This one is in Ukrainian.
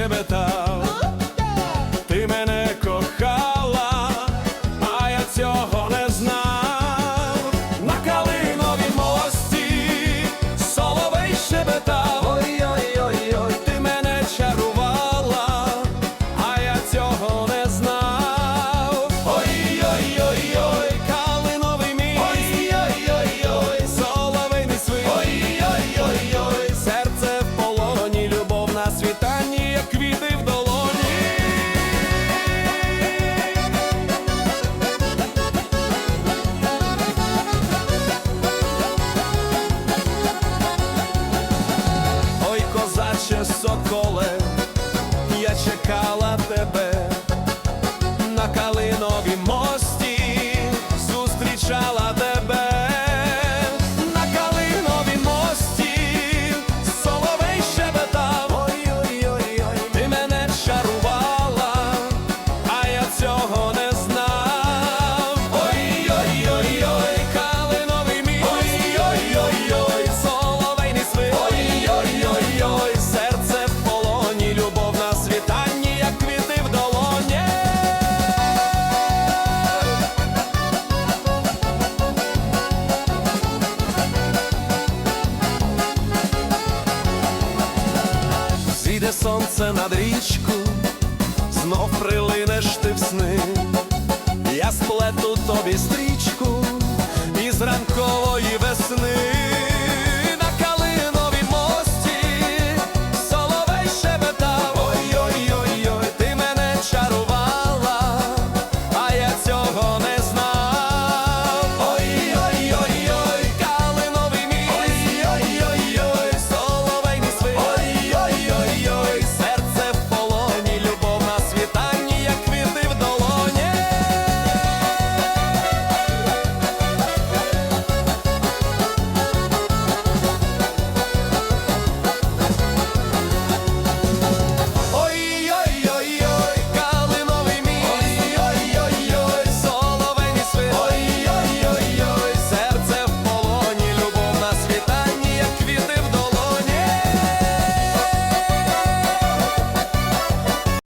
É metal. соколе, я чекала тебе. Синє сонце над річку, знов прилинеш ти в сни, я сплету тобі стрічку і зранково.